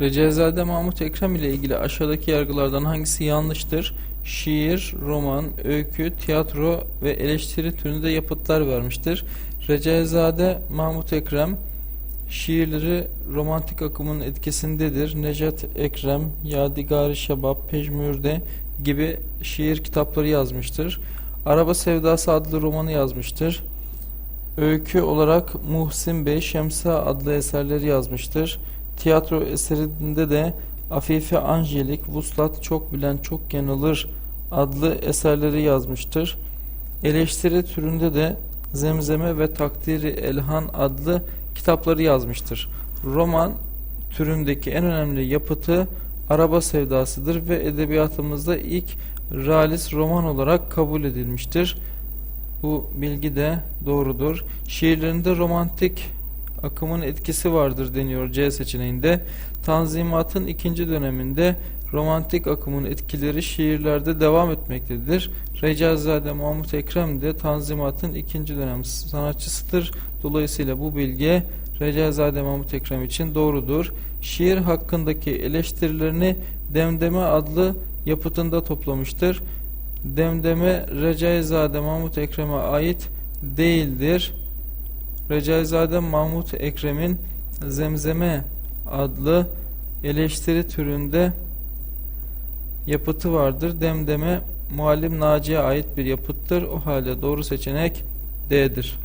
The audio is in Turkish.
Recaizade Mahmut Ekrem ile ilgili aşağıdaki yargılardan hangisi yanlıştır? Şiir, roman, öykü, tiyatro ve eleştiri türünde yapıtlar vermiştir. Recaizade Mahmut Ekrem şiirleri romantik akımın etkisindedir. Necat Ekrem, Yadigar-ı Şebap, Pejmürde gibi şiir kitapları yazmıştır. Araba Sevdası adlı romanı yazmıştır. Öykü olarak Muhsin Bey Şemsa adlı eserleri yazmıştır. Tiyatro eserinde de Afife Angelik, Vuslat Çok Bilen Çok Yanılır adlı eserleri yazmıştır. Eleştiri türünde de Zemzeme ve Takdiri Elhan adlı kitapları yazmıştır. Roman türündeki en önemli yapıtı Araba Sevdası'dır ve edebiyatımızda ilk realist roman olarak kabul edilmiştir. Bu bilgi de doğrudur. Şiirlerinde romantik akımın etkisi vardır deniyor C seçeneğinde. Tanzimatın ikinci döneminde romantik akımın etkileri şiirlerde devam etmektedir. Recaizade Mahmut Ekrem de Tanzimat'ın ikinci dönem sanatçısıdır. Dolayısıyla bu bilgi Recaizade Mahmut Ekrem için doğrudur. Şiir hakkındaki eleştirilerini Demdeme adlı yapıtında toplamıştır. Demdeme Recaizade Mahmut Ekrem'e ait değildir. Recaizade Mahmut Ekrem'in Zemzeme adlı eleştiri türünde yapıtı vardır. Demdeme Muallim Naci'ye ait bir yapıttır. O halde doğru seçenek D'dir.